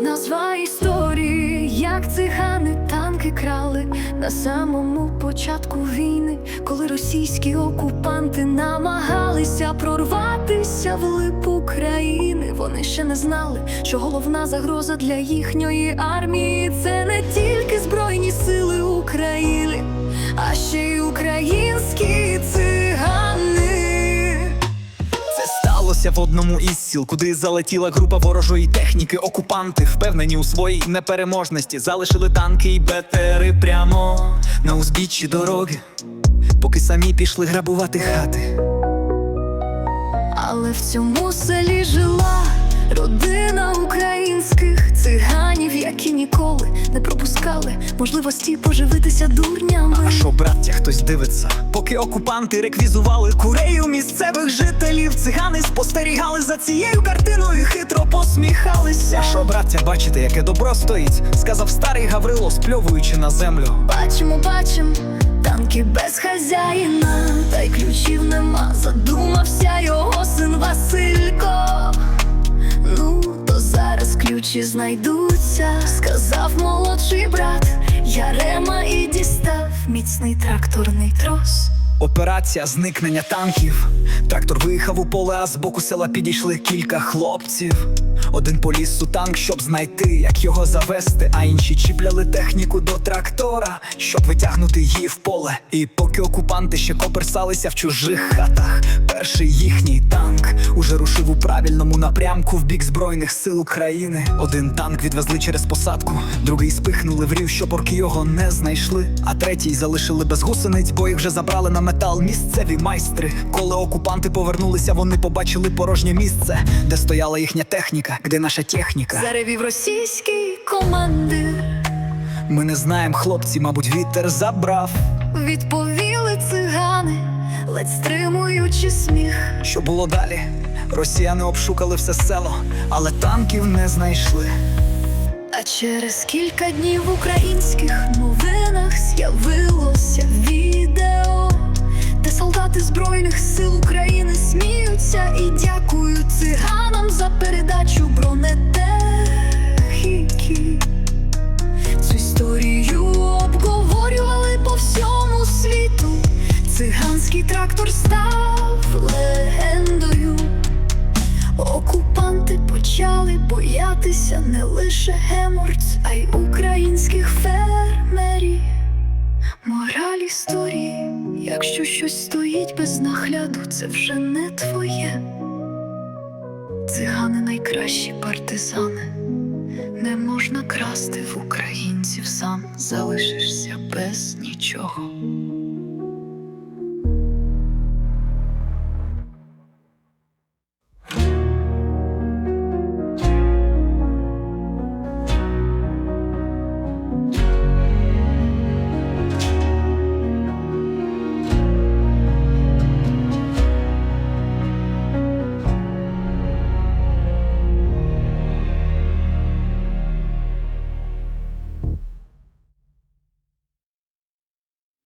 Назва історії, як цигани танки крали. На самому початку війни, коли російські окупанти намагалися прорватися в лип України. Вони ще не знали, що головна загроза для їхньої армії це не тільки збройні сили України, а ще й українські цигани. Це сталося в одному із сіл, куди залетіла група ворожої техніки. Окупанти, впевнені у своїй непереможності, залишили танки і БТРи прямо на узбіччі дороги, поки самі пішли грабувати хати. Але в цьому селі жила родина українських циганів, які ніколи не пропускали можливості поживитися дурнями. А що, браття, хтось дивиться? Поки окупанти реквізували курею місцевих жителів, цигани спостерігали за цією картиною, і хитро посміхалися. А що, браття, бачите, яке добро стоїть? Сказав старий Гаврило, спльовуючи на землю. Бачимо, бачимо, танки без хазяїна, та й ключів нема. Ключі знайдуться, сказав молодший брат Ярема і дістав міцний тракторний трос. Операція зникнення танків. Трактор виїхав у поле, а з боку села підійшли кілька хлопців. Один поліз у танк, щоб знайти, як його завести, а інші чіпляли техніку до трактора, щоб витягнути її в поле. І поки окупанти ще коперсалися в чужих хатах, перший їхній танк уже рушив у правильному напрямку в бік Збройних сил України. Один танк відвезли через посадку, другий спихнули в рів, щоб орки його не знайшли. А третій залишили без гусениць, бо їх вже забрали на метал місцеві майстри. Коли окупанти повернулися, вони побачили порожнє місце, де стояла їхня техніка, де наша техніка. Заревів російський командир. Ми не знаємо, хлопці, мабуть, вітер забрав. Відповіли цигани, ледь стримуючи сміх. Що було далі? Росіяни обшукали все село, але танків не знайшли. А через кілька днів українських новинах і дякують циганам за передачу бронетехніки. Цю історію обговорювали по всьому світу. Циганський трактор став легендою. Окупанти почали боятися не лише геморць, а й без нагляду, це вже не твоє. Цигани найкращі партизани. Не можна красти в українців сам, залишишся без нічого.